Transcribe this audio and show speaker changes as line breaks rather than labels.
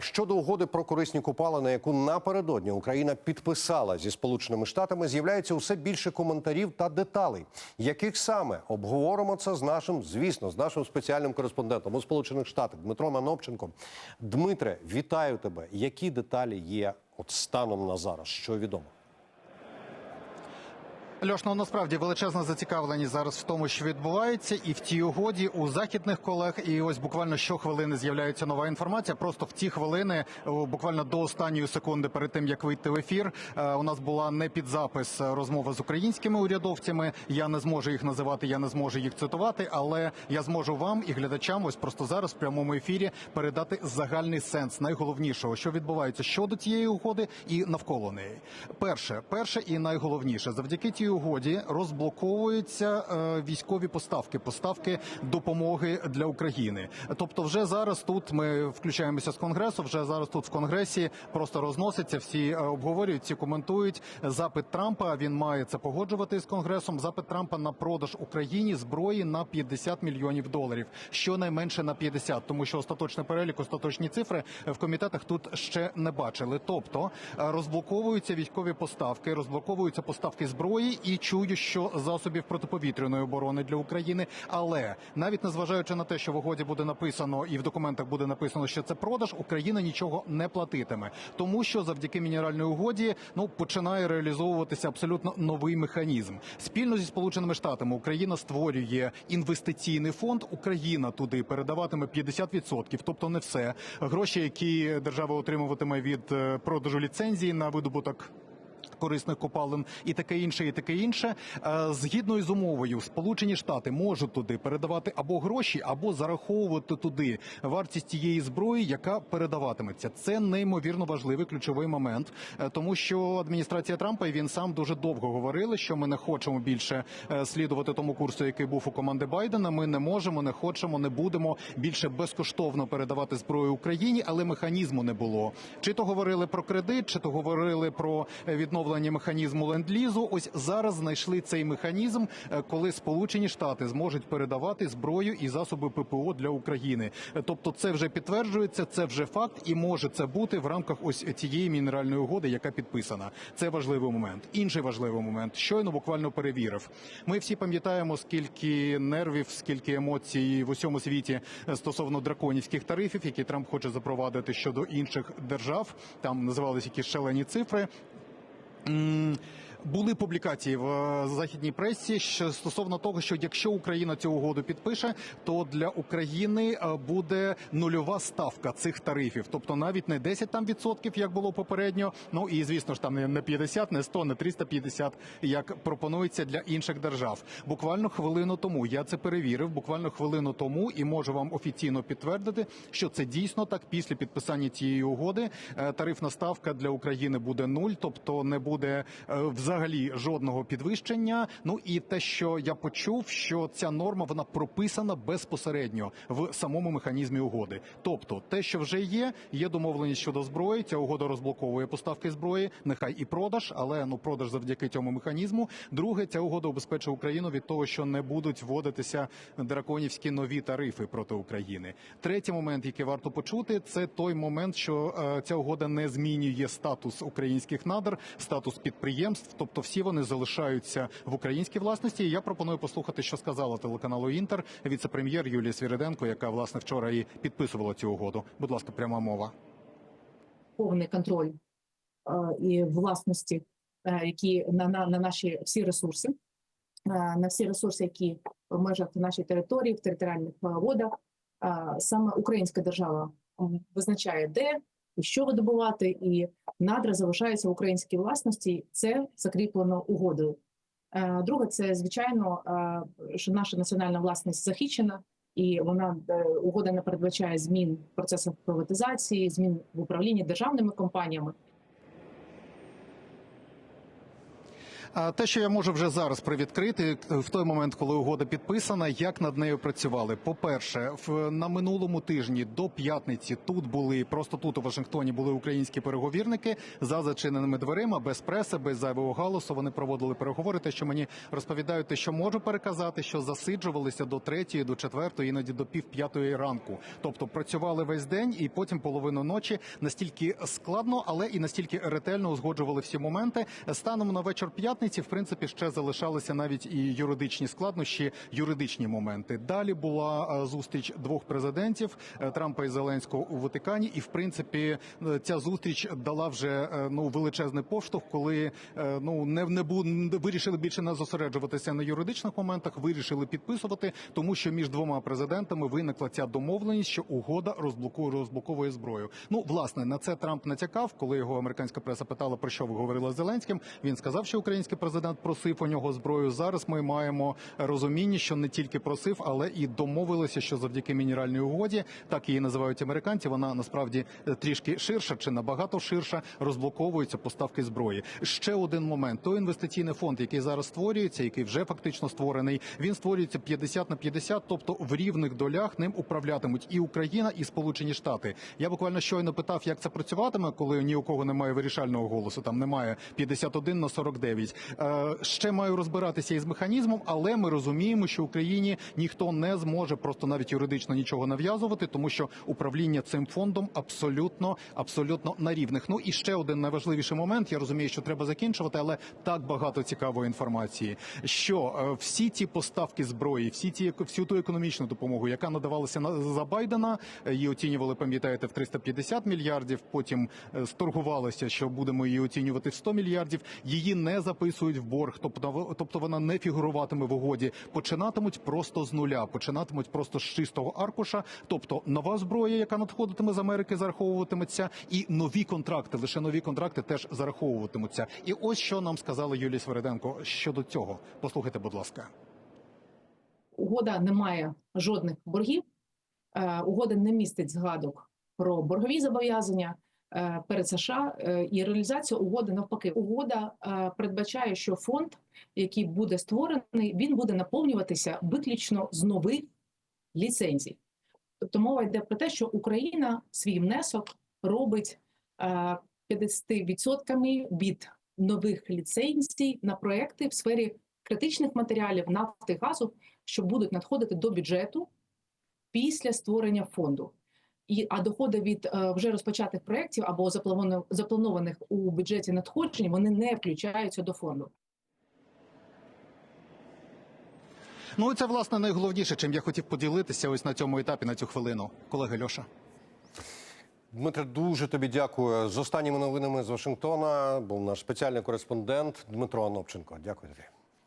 Щодо угоди про корисні купалини, яку напередодні Україна підписала зі Сполученими Штатами, з'являється усе більше коментарів та деталей. Яких саме обговоримо це з нашим, звісно, з нашим спеціальним кореспондентом у Сполучених Штатах Дмитром Анопченком. Дмитре, вітаю тебе. Які деталі є от станом на зараз? Що відомо?
Льош, ну насправді величезна зацікавленість зараз в тому, що відбувається, і в тій угоді у західних колег. І ось буквально щохвилини з'являється нова інформація. Просто в ті хвилини, буквально до останньої секунди, перед тим як вийти в ефір, е, у нас була не під запис е, розмова з українськими урядовцями. Я не зможу їх називати, я не зможу їх цитувати, але я зможу вам і глядачам, ось просто зараз в прямому ефірі передати загальний сенс найголовнішого, що відбувається щодо цієї угоди і навколо неї. Перше, перше і найголовніше, завдяки тій угоді розблоковуються е, військові поставки, поставки допомоги для України. Тобто, вже зараз тут ми включаємося з конгресу. Вже зараз тут в конгресі просто розноситься. Всі е, обговорюють, всі коментують запит Трампа. Він має це погоджувати з конгресом. Запит Трампа на продаж Україні зброї на 50 мільйонів доларів, щонайменше на 50, тому що остаточний перелік, остаточні цифри в комітетах тут ще не бачили. Тобто е, розблоковуються військові поставки, розблоковуються поставки зброї і чую, що засобів протиповітряної оборони для України. Але навіть незважаючи на те, що в угоді буде написано і в документах буде написано, що це продаж, Україна нічого не платитиме, тому що завдяки мінеральній угоді ну починає реалізовуватися абсолютно новий механізм. Спільно зі сполученими штатами Україна створює інвестиційний фонд. Україна туди передаватиме 50%, тобто не все гроші, які держава отримуватиме від е, продажу ліцензії на видобуток корисних копалин і таке інше, і таке інше. Е, Згідно із умовою, Сполучені Штати можуть туди передавати або гроші, або зараховувати туди вартість тієї зброї, яка передаватиметься. Це неймовірно важливий ключовий момент, е, тому що адміністрація Трампа і він сам дуже довго говорили, що ми не хочемо більше е, слідувати тому курсу, який був у команди Байдена. Ми не можемо, не хочемо, не будемо більше безкоштовно передавати зброю Україні, але механізму не було. Чи то говорили про кредит, чи то говорили про е, відновлення механізму ленд-лізу. Ось зараз знайшли цей механізм, е, коли Сполучені Штати зможуть передавати зброю і засоби ППО для України. Е, Тобто, це вже підтверджується, це вже факт, і може це бути в рамках ось цієї мінеральної угоди, яка підписана. Це важливий момент. Інший важливий момент. Щойно буквально перевірив. Ми всі пам'ятаємо, скільки нервів, скільки емоцій в усьому світі е, стосовно драконівських тарифів, які Трамп хоче запровадити щодо інших держав. Там називалися якісь шалені цифри. 嗯 Були публікації в е, західній пресі стосовно того, що якщо Україна цю угоду підпише, то для України е, буде нульова ставка цих тарифів, тобто навіть не 10 там відсотків, як було попередньо. Ну і звісно ж там не- не 50, не 100, не 350, як пропонується для інших держав. Буквально хвилину тому я це перевірив. Буквально хвилину тому і можу вам офіційно підтвердити, що це дійсно так. Після підписання цієї угоди е, тарифна ставка для України буде нуль, тобто не буде е, взагалі жодного підвищення. Ну і те, що я почув, що ця норма вона прописана безпосередньо в самому механізмі угоди. Тобто, те, що вже є, є домовленість щодо зброї. Ця угода розблоковує поставки зброї, нехай і продаж, але ну продаж завдяки цьому механізму. Друге, ця угода убезпечує Україну від того, що не будуть вводитися драконівські нові тарифи проти України. Третій момент, який варто почути, це той момент, що е, ця угода не змінює статус українських надр, статус підприємств, тобто всі вони залишаються в українській власності. І я пропоную послухати, що сказала телеканалу Інтер віце-прем'єр Юлія Свіриденко, яка власне вчора і підписувала цю угоду. Будь ласка, пряма мова.
повний контроль е, і власності, е, які на, на, на наші всі ресурси, е, на всі ресурси, які в межах нашої території, в територіальних водах. Саме українська держава визначає, де і що видобувати, і надра залишаються в українській власності. Це закріплено угодою. Е, Друге, це звичайно, е, що наша національна власність захищена, і вона е, угода не передбачає змін в процесах приватизації, змін в управлінні державними компаніями.
А те, що я можу вже зараз привідкрити, в той момент, коли угода підписана, як над нею працювали. По-перше, в на минулому тижні до п'ятниці тут були просто тут у Вашингтоні були українські переговірники за зачиненими дверима, без преси, без зайвого галасу. Вони проводили переговори. Те, що мені розповідають, те, що можу переказати, що засиджувалися до третьої, до четвертої, іноді до пів п'ятої ранку. Тобто працювали весь день і потім половину ночі настільки складно, але і настільки ретельно узгоджували всі моменти. Станом на вечір п'ятниці, в принципі, ще залишалися навіть і юридичні складнощі, юридичні моменти. Далі була е, зустріч двох президентів е, Трампа і Зеленського у Ватикані, і в принципі е, ця зустріч дала вже ну величезний поштовх, коли ну не не бу вирішили більше не зосереджуватися на юридичних моментах, вирішили підписувати, тому що між двома президентами виникла ця домовленість, що угода розблокує розблоковує зброю. Ну власне на це Трамп натякав, коли його американська преса питала про що ви говорили з Зеленським. Він сказав, що український президент просив у нього зброю. Зараз ми маємо розуміння, що не тільки просив, але і домовилися, що завдяки мінеральній угоді, так її називають американці. Вона насправді е, трішки ширша чи набагато ширша, розблоковуються поставки зброї. Ще один момент: той інвестиційний фонд, який зараз створюється, який вже фактично створений, він створюється 50 на 50, тобто в рівних долях ним управлятимуть і Україна, і Сполучені Штати. Я буквально щойно питав, як це працюватиме, коли ні у кого немає вирішального голосу. Там немає 51 на 49. Е, ще маю розбиратися із механізмом, але ми розуміємо, що Україні ніхто не зможе просто навіть юридично нічого нав'язувати, тому що управління цим фондом абсолютно абсолютно на рівних. Ну і ще один найважливіший момент. Я розумію, що треба закінчувати, але так багато цікавої інформації. Що е, всі ті поставки зброї, всі ті всю ту економічну допомогу, яка надавалася на за Байдена, е, її оцінювали, пам'ятаєте, в 350 мільярдів. Потім сторгувалося, що будемо її оцінювати в 100 мільярдів. Її не записують в борг, тобто вона не фігуруватиме в угоді. Починатимуть просто з нуля, починатимуть просто з чистого аркуша. Тобто нова зброя, яка надходитиме з Америки, зараховуватиметься, і нові контракти, лише нові контракти теж зараховуватимуться. І ось що нам сказала Юлія Свериденко щодо цього. Послухайте, будь ласка.
Угода не має жодних боргів. Е, Угода не містить згадок про боргові зобов'язання перед США е, і реалізація угоди навпаки. Угода е, передбачає, що фонд, який буде створений, він буде наповнюватися виключно з нових ліцензій. Тобто мова йде про те, що Україна свій внесок робить е, 50% від нових ліцензій на проекти в сфері критичних матеріалів нафти газу, що будуть надходити до бюджету після створення фонду. І, а доходи від е, вже розпочатих проєктів або запланованих у бюджеті надходжень вони не включаються до фонду.
Ну і це власне найголовніше, чим я хотів поділитися ось на цьому етапі на цю хвилину. Колеги Льоша.
Дмитре, дуже тобі дякую. З останніми новинами з Вашингтона був наш спеціальний кореспондент Дмитро Анопченко. Дякую тобі.